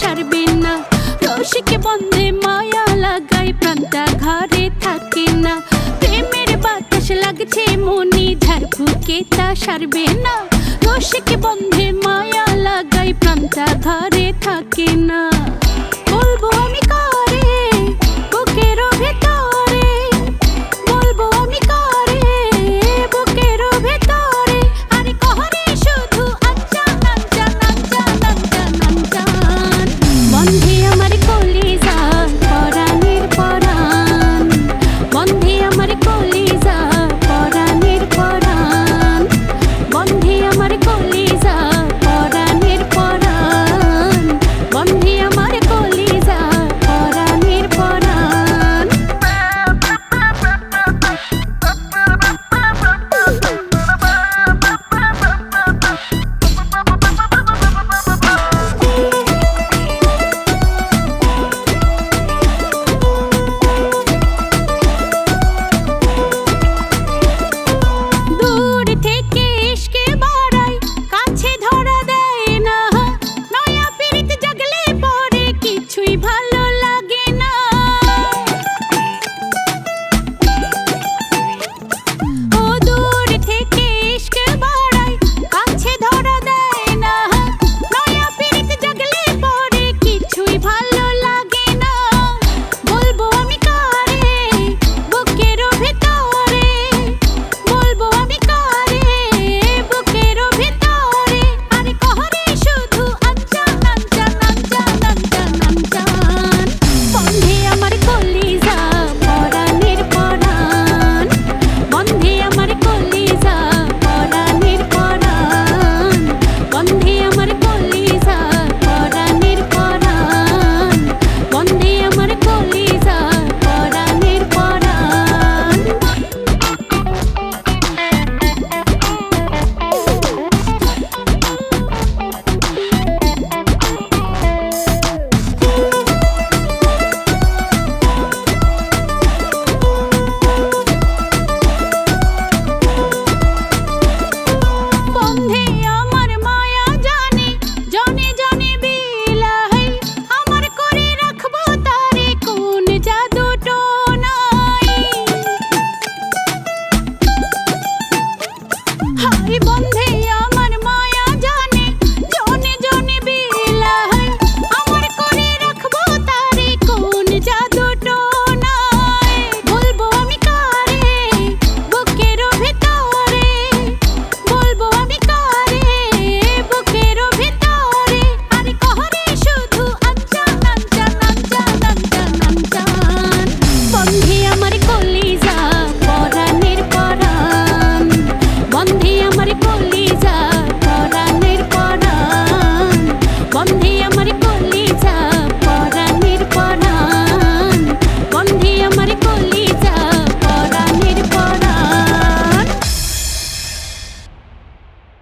সারবে না। রসিকে বন্ধে মায়া লাগাই প্রান্তা ঘরে সারবে না। রসিকে বন্ধে মায়া লাগাই প্রান্তা ঘরে